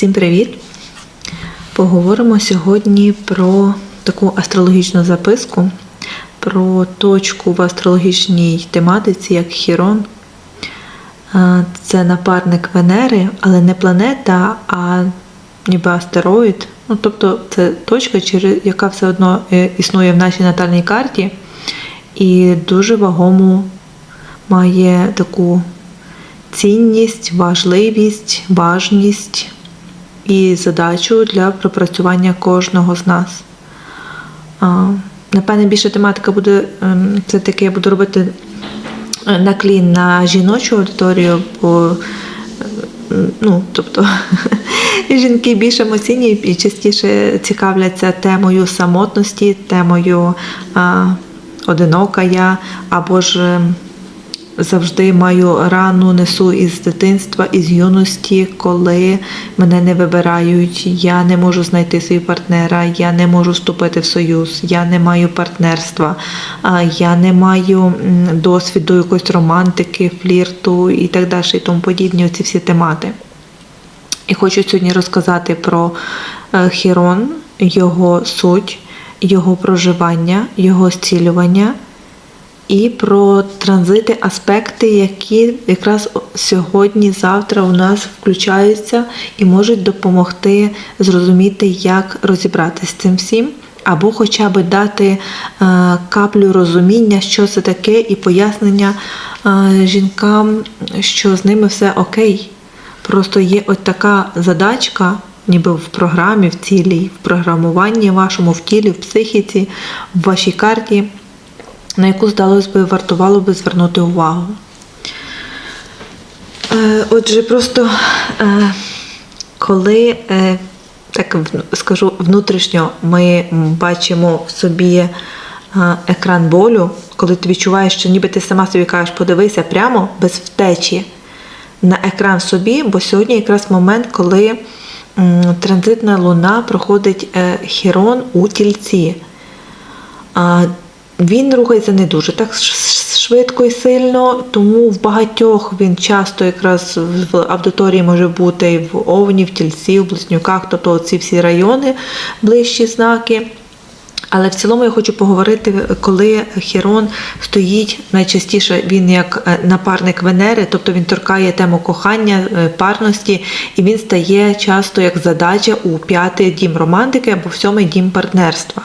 Всім привіт! Поговоримо сьогодні про таку астрологічну записку, про точку в астрологічній тематиці, як Хірон. Це напарник Венери, але не планета, а ніби астероїд. Ну, тобто це точка, яка все одно е, існує в нашій натальній карті, і дуже вагому має таку цінність, важливість, важність і задачу для пропрацювання кожного з нас. Напевне, більше тематика буде ем, це таке, я буду робити е, наклін на жіночу аудиторію, бо е, ну, тобто жінки більш емоційні і частіше цікавляться темою самотності, темою а, одинока я, або ж ем, завжди маю рану несу із дитинства, із юності, коли мене не вибирають, я не можу знайти свій партнера, я не можу вступити в союз, я не маю партнерства, я не маю досвіду якоїсь романтики, флірту і так далі, і тому подібні оці всі темати. І хочу сьогодні розказати про е, Хірон, його суть, його проживання, його зцілювання і про транзити, аспекти, які якраз сьогодні, завтра у нас включаються і можуть допомогти зрозуміти, як розібратися з цим всім. Або хоча б дати е, каплю розуміння, що це таке, і пояснення е, жінкам, що з ними все окей. Просто є от така задачка, ніби в програмі, в цілій, в програмуванні вашому, в тілі, в психіці, в вашій карті, на яку, здалось би, вартувало би звернути увагу. Е, Отже, просто е, коли, е, так скажу, внутрішньо ми бачимо в собі екран болю, коли ти відчуваєш, що ніби ти сама собі кажеш, подивися прямо без втечі на екран собі, бо сьогодні якраз момент, коли транзитна луна проходить хірон у тільці. Він рухається не дуже так швидко і сильно, тому в багатьох він часто якраз в аудиторії може бути і в Овні, в Тільці, в Близнюках, тобто ці всі райони, ближчі знаки. Але в цілому я хочу поговорити, коли Хірон стоїть найчастіше він як е, напарник Венери, тобто він торкає тему кохання, е, парності, і він стає часто як задача у п'ятий дім романтики або в сьомий дім партнерства.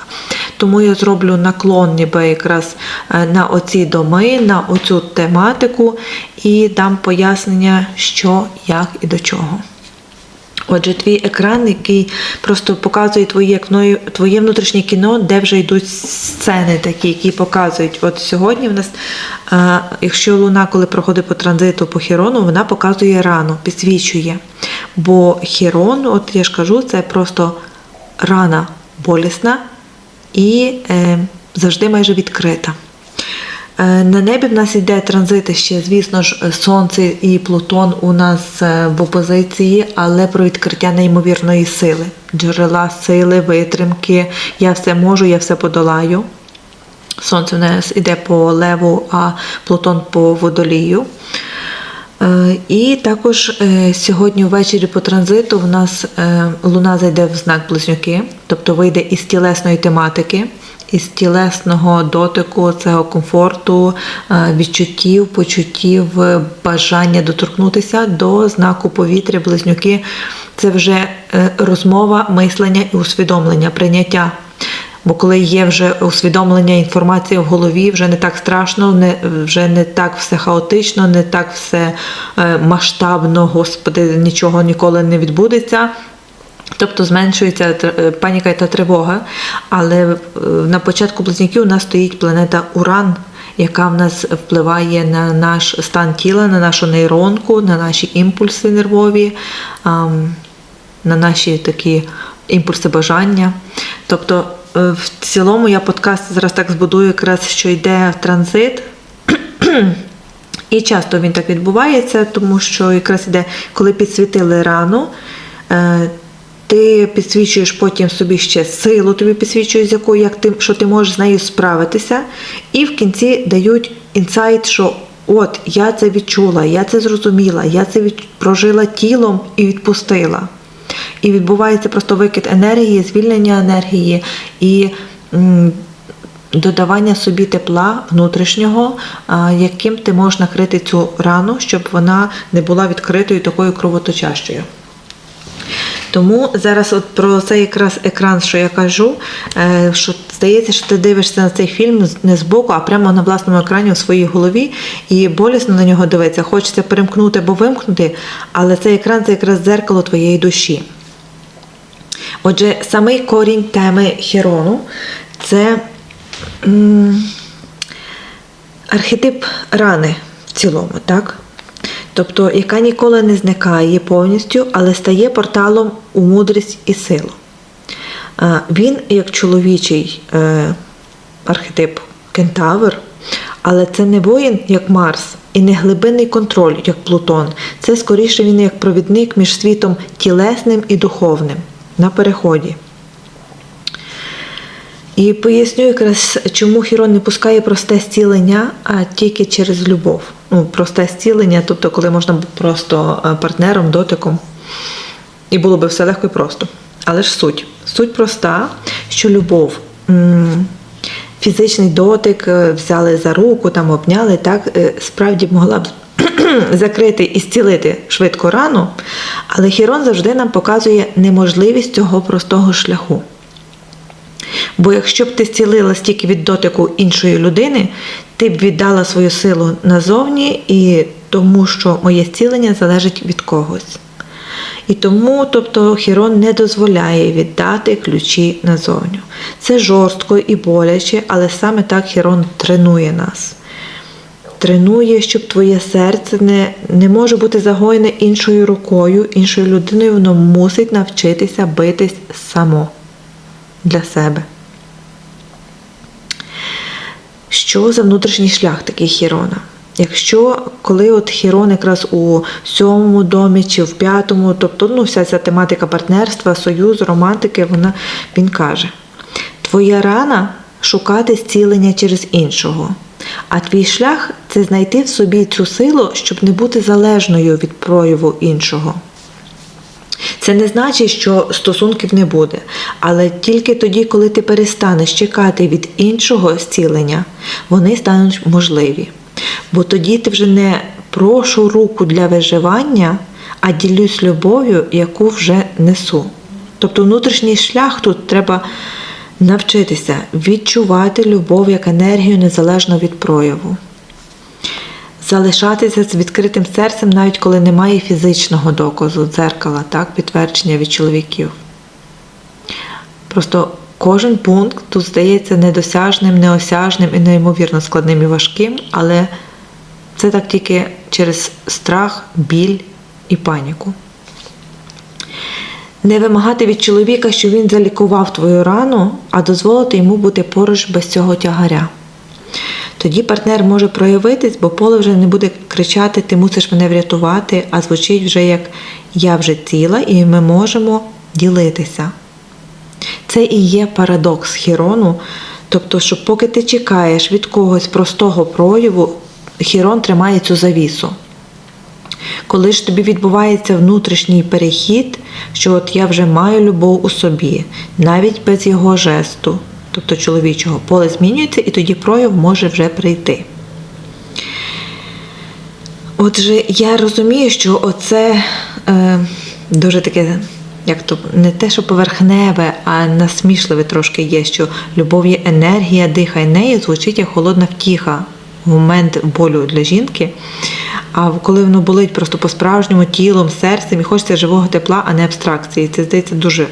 Тому я зроблю наклон ніби якраз е, на оці доми, на оцю тематику і дам пояснення, що, як і до чого. Отже, твій екран, який просто показує твоє, твоє внутрішнє кіно, де вже йдуть сцени такі, які показують. От сьогодні в нас, е, якщо луна, коли проходить по транзиту по Хірону, вона показує рану, підсвічує. Бо Хірон, от я ж кажу, це просто рана болісна і е, завжди майже відкрита. Е, На небі в нас йде транзити ще, звісно ж, Сонце і Плутон у нас е, в опозиції, але про відкриття неймовірної сили, джерела сили, витримки. Я все можу, я все подолаю. Сонце у нас іде по леву, а Плутон по водолію. Е, І також е, сьогодні ввечері по транзиту в нас е, луна зайде в знак близнюки, тобто вийде із тілесної тематики, із тілесного дотику, цього комфорту, відчуттів, почуттів, бажання доторкнутися до знаку повітря, близнюки. Це вже розмова, мислення і усвідомлення, прийняття. Бо коли є вже усвідомлення інформації в голові, вже не так страшно, не, вже не так все хаотично, не так все е, масштабно, господи, нічого ніколи не відбудеться. Тобто зменшується е, паніка та тривога. Але е, на початку близнюків у нас стоїть планета Уран, яка в нас впливає на наш стан тіла, на нашу нейронку, на наші імпульси нервові. на наші такі імпульси бажання. Тобто, в цілому я подкаст зараз так збудую, якраз що йде транзит. І часто він так відбувається, тому що якраз іде, коли підсвітили рану, е, ти підсвічуєш потім собі ще силу, тобі підсвічують, з якою як ти, що ти можеш з нею справитися. І в кінці дають інсайт, що от я це відчула, я це зрозуміла, я це від... прожила тілом і відпустила. І відбувається просто викид енергії, звільнення енергії і додавання собі тепла внутрішнього, яким ти можеш накрити цю рану, щоб вона не була відкритою такою кровоточащою. Тому зараз от про цей якраз екран, що я кажу, е, що здається, що ти дивишся на цей фільм не збоку, а прямо на власному екрані у своїй голові, і болісно на нього дивитися. Хочеться перемкнути або вимкнути, але цей екран це якраз дзеркало твоєї душі. Отже, самий корінь теми Херону це архетип рани в цілому, так? Тобто, яка ніколи не зникає повністю, але стає порталом у мудрість і силу. Він, як чоловічий е, архетип кентавр, але це не воїн, як Марс, і не глибинний контроль, як Плутон. Це скоріше він як провідник між світом тілесним і духовним на переході. І поясню якраз, чому Хірон не пускає просте зцілення, а тільки через любов. Ну, просте зцілення, тобто, коли можна просто е, партнером, дотиком. І було би все легко і просто. Але ж суть. Суть проста, що любов, фізичний дотик, е, взяли за руку, там обняли, так, е, справді могла б закрити і зцілити швидко рану, але Хірон завжди нам показує неможливість цього простого шляху. Бо якщо б ти зцілила стільки від дотику іншої людини, ти б віддала свою силу назовні, і тому що моє зцілення залежить від когось. І тому, тобто, Хірон не дозволяє віддати ключі назовню. Це жорстко і боляче, але саме так Хірон тренує нас. Тренує, щоб твоє серце не, не може бути загоєне іншою рукою, іншою людиною, воно мусить навчитися битись само для себе. Що за внутрішній шлях такий Хірона? Якщо коли от Хірон якраз у сьомому домі чи в п'ятому, тобто ну, вся ця тематика партнерства, союзу, романтики, вона, він каже: Твоя рана шукати зцілення через іншого, а твій шлях це знайти в собі цю силу, щоб не бути залежною від прояву іншого. Це не значить, що стосунків не буде, але тільки тоді, коли ти перестанеш чекати від іншого зцілення, вони стануть можливі. Бо тоді ти вже не прошу руку для виживання, а ділюсь любов'ю, яку вже несу. Тобто внутрішній шлях тут треба навчитися відчувати любов як енергію незалежно від прояву залишатися з відкритим серцем, навіть коли немає фізичного доказу, дзеркала, так, підтвердження від чоловіків. Просто кожен пункт тут здається недосяжним, неосяжним і неймовірно складним і важким, але це так тільки через страх, біль і паніку. Не вимагати від чоловіка, що він залікував твою рану, а дозволити йому бути поруч без цього тягаря. Тоді партнер може проявитись, бо поле вже не буде кричати Ти мусиш мене врятувати, а звучить вже як Я вже ціла, і ми можемо ділитися. Це і є парадокс Хірону. Тобто, що поки ти чекаєш від когось простого прояву, Хірон тримає цю завісу. Коли ж тобі відбувається внутрішній перехід, що от я вже маю любов у собі, навіть без його жесту, тобто чоловічого, поле змінюється, і тоді прояв може вже прийти. Отже, я розумію, що оце е, дуже таке, як то не те, що поверхневе, а насмішливе трошки є, що любов є енергія, дихає нею, звучить як холодна втіха в момент болю для жінки. А коли воно болить просто по-справжньому тілом, серцем і хочеться живого тепла, а не абстракції. Це здається дуже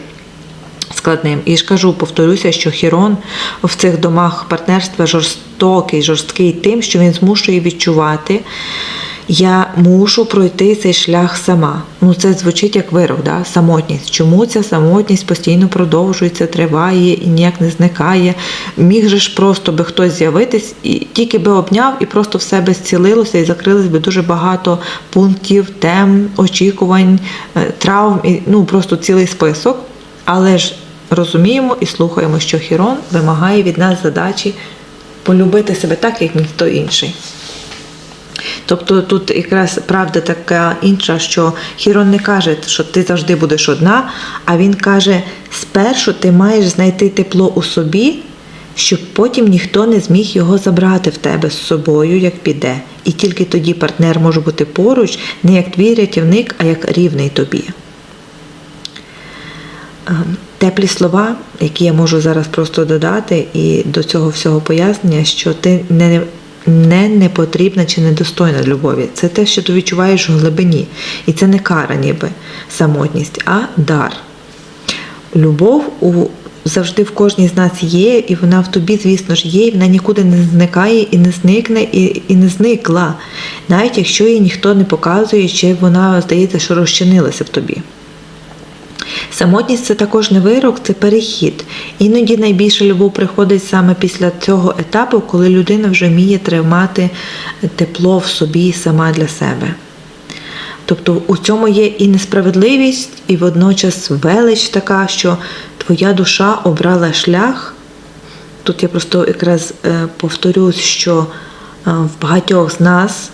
складним. І ж кажу, повторюся, що Хірон в цих домах партнерства жорстокий, жорсткий тим, що він змушує відчувати. Я мушу пройти цей шлях сама. Ну це звучить як вирок, да? самотність. Чому ця самотність постійно продовжується, триває і ніяк не зникає? Міг же ж просто би хтось з'явитись і тільки би обняв і просто в себе зцілилося і закрилось би дуже багато пунктів, тем, очікувань, е, травм, і ну просто цілий список. Але ж розуміємо і слухаємо, що Хірон вимагає від нас задачі полюбити себе так, як ніхто інший. Тобто тут якраз правда така інша, що Хірон не каже, що ти завжди будеш одна, а він каже: спершу ти маєш знайти тепло у собі, щоб потім ніхто не зміг його забрати в тебе з собою, як піде. І тільки тоді партнер може бути поруч, не як твій рятівник, а як рівний тобі. Теплі слова, які я можу зараз просто додати, і до цього всього пояснення, що ти не, не непотрібна чи недостойна любові. Це те, що ти відчуваєш в глибині. І це не кара, ніби самотність, а дар. Любов у завжди в кожній з нас є, і вона в тобі, звісно ж, є, і вона нікуди не зникає і не зникне, і, і не зникла, навіть якщо її ніхто не показує, чи вона здається, що розчинилася в тобі. Самотність це також не вирок, це перехід. Іноді найбільша любов приходить саме після цього етапу, коли людина вже вміє тримати тепло в собі сама для себе. Тобто у цьому є і несправедливість, і водночас велич така, що твоя душа обрала шлях. Тут я просто якраз е, повторюсь, що е, в багатьох з нас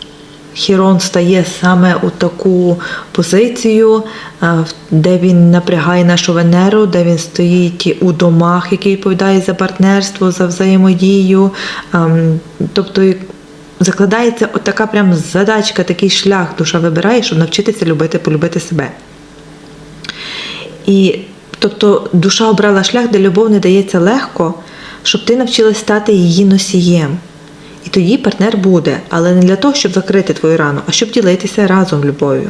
Хірон стає саме у таку позицію, е, де він напрягає нашу Венеру, де він стоїть у домах, який відповідає за партнерство, за взаємодію. Ем, Тобто закладається от така прям задачка, такий шлях душа вибирає, щоб навчитися любити, полюбити себе. І тобто душа обрала шлях, де любов не дається легко, щоб ти навчилась стати її носієм. І тоді партнер буде, але не для того, щоб закрити твою рану, а щоб ділитися разом любов'ю.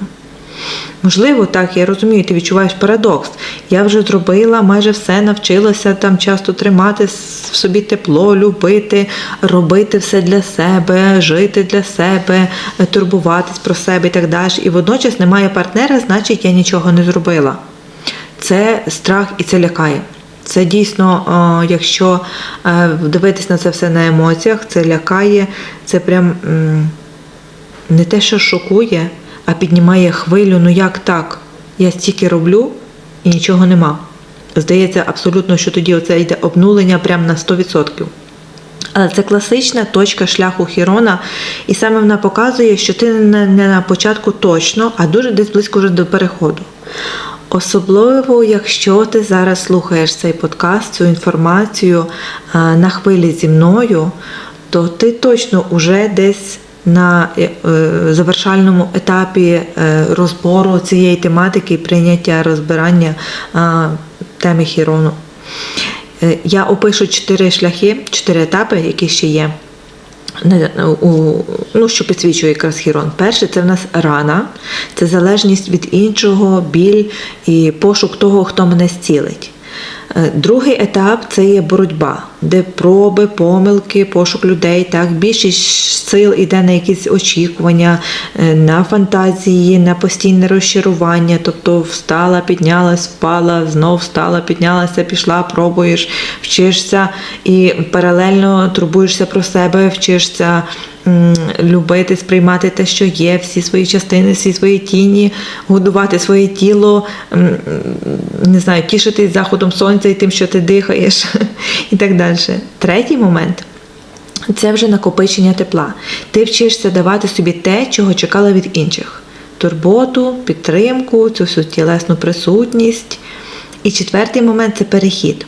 Можливо, так, я розумію, ти відчуваєш парадокс. Я вже зробила майже все, навчилася там часто тримати в собі тепло, любити, робити все для себе, жити для себе, турбуватись про себе і так далі. І водночас немає партнера, значить я нічого не зробила. Це страх і це лякає. Це дійсно, якщо дивитись на це все на емоціях, це лякає, це прям не те, що шокує, а піднімає хвилю. Ну як так? Я стільки роблю і нічого нема. Здається, абсолютно, що тоді оце йде обнулення прямо на 100%. Але це класична точка шляху Хірона, і саме вона показує, що ти не на початку точно, а дуже десь близько вже до переходу. Особливо, якщо ти зараз слухаєш цей подкаст, цю інформацію на хвилі зі мною, то ти точно вже десь на е, завершальному етапі е, розбору цієї тематики, прийняття розбирання теми Хірону. Е, я опишу чотири шляхи, чотири етапи, які ще є ну, що підсвічує якраз хірон. Перше, це в нас рана, це залежність від іншого, біль і пошук того, хто мене зцілить. Е, другий етап це є боротьба, де проби, помилки, пошук людей. Так, Більшість сил іде на якісь очікування, е, на фантазії, на постійне розчарування. Тобто встала, піднялась, впала, знов встала, піднялася, пішла, пробуєш, вчишся і паралельно турбуєшся про себе, вчишся любити, сприймати те, що є, всі свої частини, всі свої тіні, годувати своє тіло, не знаю, тішитись заходом сонця і тим, що ти дихаєш, і так далі. Третій момент. Це вже накопичення тепла. Ти вчишся давати собі те, чого чекала від інших: турботу, підтримку, цю всю тілесну присутність. І четвертий момент це перехід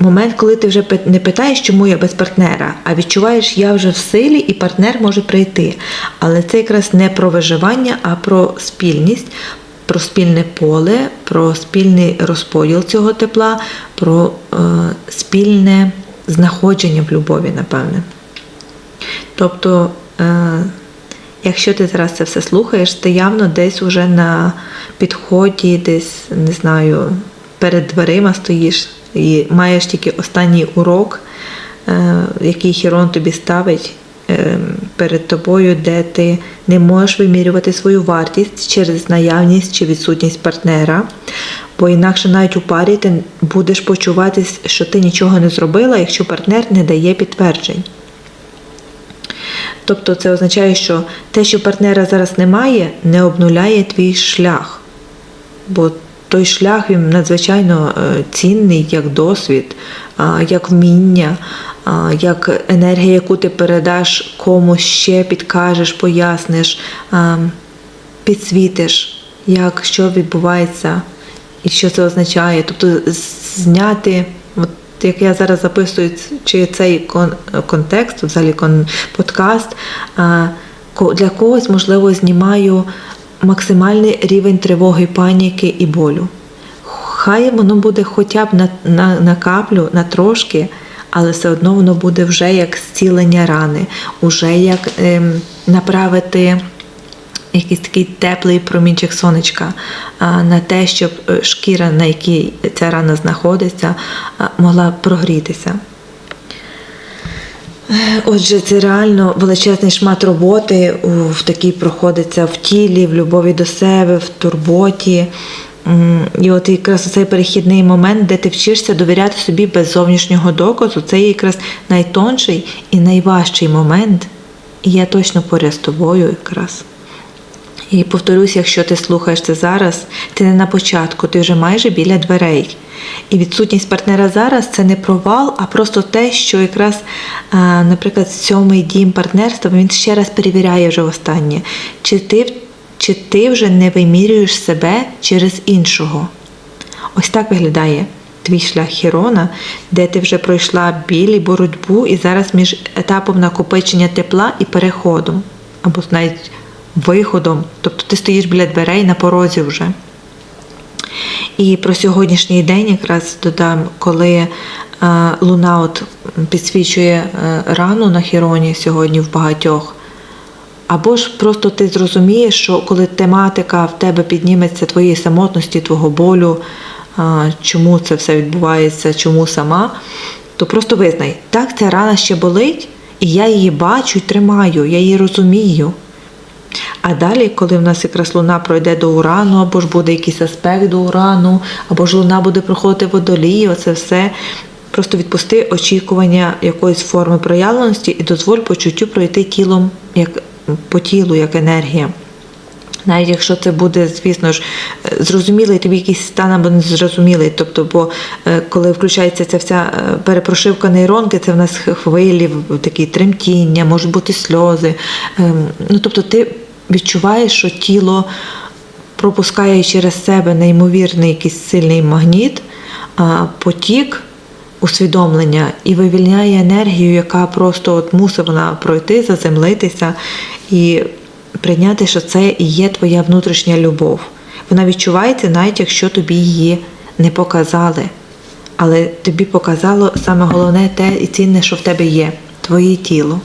момент, коли ти вже не питаєш, чому я без партнера, а відчуваєш, я вже в силі і партнер може прийти. Але це якраз не про виживання, а про спільність, про спільне поле, про спільний розподіл цього тепла, про е, спільне знаходження в любові, напевне. Тобто, е, якщо ти зараз це все слухаєш, ти явно десь уже на підході, десь, не знаю, перед дверима стоїш і маєш тільки останній урок, е, який Хірон тобі ставить перед тобою, де ти не можеш вимірювати свою вартість через наявність чи відсутність партнера. Бо інакше навіть у парі ти будеш почуватись, що ти нічого не зробила, якщо партнер не дає підтверджень. Тобто це означає, що те, що партнера зараз немає, не обнуляє твій шлях. Бо той шлях він надзвичайно е, цінний як досвід, як вміння, як енергія, яку ти передаш комусь ще, підкажеш, поясниш, підсвітиш, як що відбувається і що це означає. Тобто зняти, от як я зараз записую, чи цей контекст, взагалі подкаст, для когось, можливо, знімаю максимальний рівень тривоги, паніки і болю. Хай воно буде хоча б на, на, на каплю, на трошки, але все одно воно буде вже як зцілення рани, уже як ем, направити якийсь такий теплий промінчик сонечка на те, щоб е, шкіра, на якій ця рана знаходиться, могла прогрітися. Отже, це реально величезний шмат роботи в такій проходиться в тілі, в любові до себе, в турботі. І от якраз цей перехідний момент, де ти вчишся довіряти собі без зовнішнього доказу, це якраз найтонший і найважчий момент. І я точно поряд з тобою якраз. І повторюсь, якщо ти слухаєш це зараз, ти не на початку, ти вже майже біля дверей. І відсутність партнера зараз це не провал, а просто те, що якраз, наприклад, сьомий дім партнерства він ще раз перевіряє вже останнє, чи ти, чи ти вже не вимірюєш себе через іншого. Ось так виглядає твій шлях Хірона, де ти вже пройшла біль і боротьбу, і зараз між етапом накопичення тепла і переходом, або навіть виходом. Тобто ти стоїш біля дверей на порозі вже. І про сьогоднішній день якраз додам, коли е, луна от підсвічує е, рану на Хіроні сьогодні в багатьох. Або ж просто ти зрозумієш, що коли тематика в тебе підніметься твоєї самотності, твого болю, чому це все відбувається, чому сама, то просто визнай, так ця рана ще болить, і я її бачу і тримаю, я її розумію. А далі, коли в нас якраз луна пройде до урану, або ж буде якийсь аспект до урану, або ж луна буде проходити водолії, оце все. Просто відпусти очікування якоїсь форми проявленості і дозволь почуттю пройти тілом як по тілу, як енергія. Навіть якщо це буде, звісно ж, е, зрозумілий тобі якийсь стан або незрозумілий. Тобто, бо е, коли включається ця вся е, перепрошивка нейронки, це в нас хвилі, такі тремтіння, можуть бути сльози. Ем, Ну, тобто ти відчуваєш, що тіло пропускає через себе неймовірний якийсь сильний магніт, потік усвідомлення і вивільняє енергію, яка просто от мусить вона пройти, заземлитися і прийняти, що це і є твоя внутрішня любов. Вона відчувається, навіть якщо тобі її не показали. Але тобі показало саме головне те і цінне, що в тебе є твоє тіло.